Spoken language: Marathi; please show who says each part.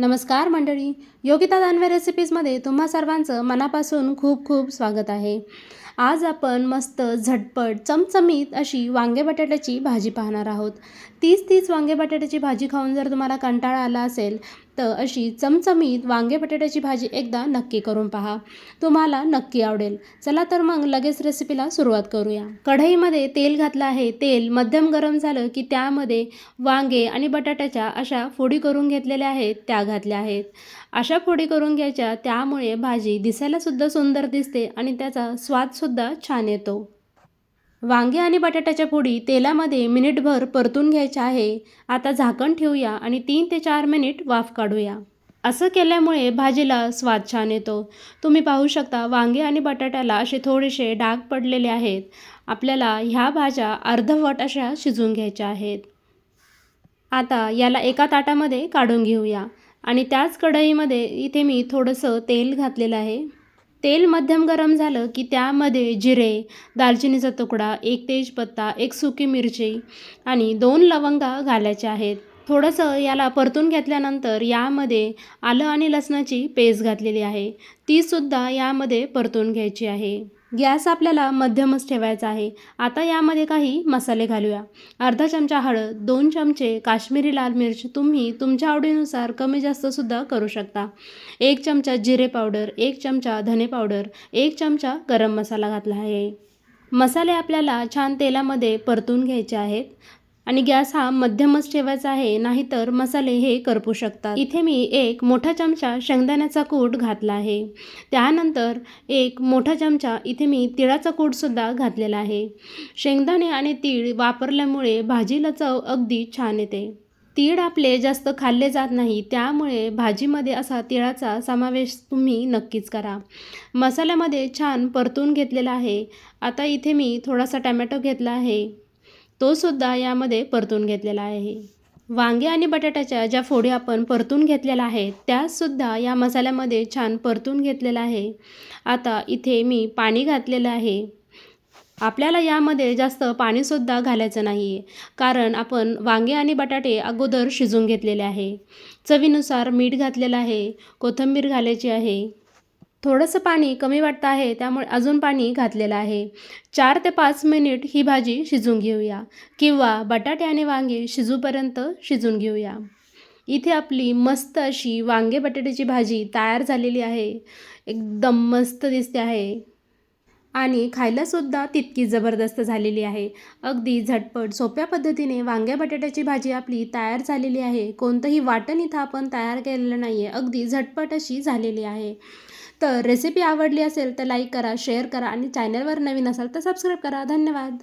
Speaker 1: नमस्कार मंडळी योगिता दानवे रेसिपीजमध्ये तुम्हा सर्वांचं मनापासून खूप खूप स्वागत आहे. आज आपण मस्त झटपट चमचमीत अशी वांगे बटाट्याची भाजी पाहणार आहोत. तीच तीच वांगे बटाट्याची भाजी खाऊन जर तुम्हाला कंटाळा आला असेल तर अशी चमचमीत वांगे बटाट्याची भाजी एकदा नक्की करून पहा. तुम्हाला नक्की आवडेल. चला तर मग लगेच रेसिपीला सुरुवात करूया. कढईमध्ये तेल घातलं आहे. तेल मध्यम गरम झालं की त्यामध्ये वांगे आणि बटाट्याच्या अशा फोडी करून घेतलेल्या आहेत त्या घातल्या आहेत. अशा फोडी करून घ्यायच्या त्यामुळे भाजी दिसायलासुद्धा सुंदर दिसते आणि त्याचा स्वादसुद्धा छान येतो. वांगे आणि बटाट्याच्या पुडी तेलामध्ये मिनिटभर परतून घ्यायच्या आहे. आता झाकण ठेवूया आणि तीन ते चार मिनिट वाफ काढूया. असं केल्यामुळे भाजीला स्वाद छान येतो. तुम्ही पाहू शकता वांगे आणि बटाट्याला असे थोडेसे डाग पडलेले आहेत. आपल्याला ह्या भाज्या अर्धवट अशा शिजवून घ्यायच्या आहेत. आता याला एका ताटामध्ये काढून घेऊया. आणि त्याच कढईमध्ये इथे मी थोडंसं तेल घातलेलं आहे. तेल मध्यम गरम झालं की त्यामध्ये जिरे दालचिनीचा तुकडा एक तेजपत्ता एक सुकी मिरची आणि दोन लवंगा घालायच्या आहेत. थोडंसं याला परतून घेतल्यानंतर यामध्ये आलं आणि लसणाची पेस्ट घातलेली आहे. तीसुद्धा यामध्ये परतून घ्यायची आहे. गॅस आपल्याला मध्यमच ठेवायचा आहे. आता यामध्ये काही मसाले घालूया. अर्धा चमचा हळद दोन चमचे काश्मीरी लाल मिरच तुम्ही तुमच्या आवडीनुसार कमी जास्तसुद्धा करू शकता. एक चमचा जिरे पावडर एक चमचा धने पावडर एक चमचा गरम मसाला घातला आहे. मसाले आपल्याला छान तेलामध्ये परतून घ्यायचे आहेत. आणि गॅस हा मध्यमच ठेवायचा आहे नाहीतर मसाले हे करपू शकतात. इथे मी एक मोठा चमचा शेंगदाण्याचा कूट घातला आहे. त्यानंतर एक मोठा चमचा इथे मी तिळाचा कूटसुद्धा घातलेला आहे. शेंगदाणे आणि तीळ वापरल्यामुळे भाजीला चव अगदी छान येते. तीळ आपले जास्त खाल्ले जात नाही त्यामुळे भाजीमध्ये असा तिळाचा समावेश तुम्ही नक्कीच करा. मसाल्यामध्ये छान परतून घेतलेला आहे. आता इथे मी थोडासा टमॅटो घेतला आहे. तोसुद्धा यामध्ये परतून घेतलेला आहे. वांगे आणि बटाट्याच्या ज्या फोडी आपण परतून घेतलेल्या आहेत त्यासुद्धा या मसाल्यामध्ये छान परतून घेतलेला आहे. आता इथे मी पाणी घातलेलं आहे. आपल्याला यामध्ये जास्त पाणीसुद्धा घालायचं नाही आहे कारण आपण वांगे आणि बटाटे अगोदर शिजून घेतलेले आहे. चवीनुसार मीठ घातलेलं आहे कोथिंबीर घालायची आहे. थोडंसं पाणी कमी वाटतं आहे त्यामुळे अजून पाणी घातलेलं आहे. चार ते पाच मिनिट ही भाजी शिजून घेऊया किंवा बटाटे आणि वांगे शिजूपर्यंत शिजून घेऊया. इथे आपली मस्त अशी वांगे बटाट्याची भाजी तयार झालेली आहे. एकदम मस्त दिसते आहे. आणि खायलासुद्धा तितकी जबरदस्त झालेली आहे. अगदी झटपट सोप्या पद्धतीने वांग्या बटाट्याची भाजी आपली तयार झालेली आहे. कोणतंही वाटण इथं आपण तयार केलेलं नाही आहे अगदी झटपट अशी झालेली आहे. तर रेसिपी आवडली असेल तर लाईक करा शेअर करा आणि चॅनलवर नवीन असाल तर सबस्क्राईब करा. धन्यवाद.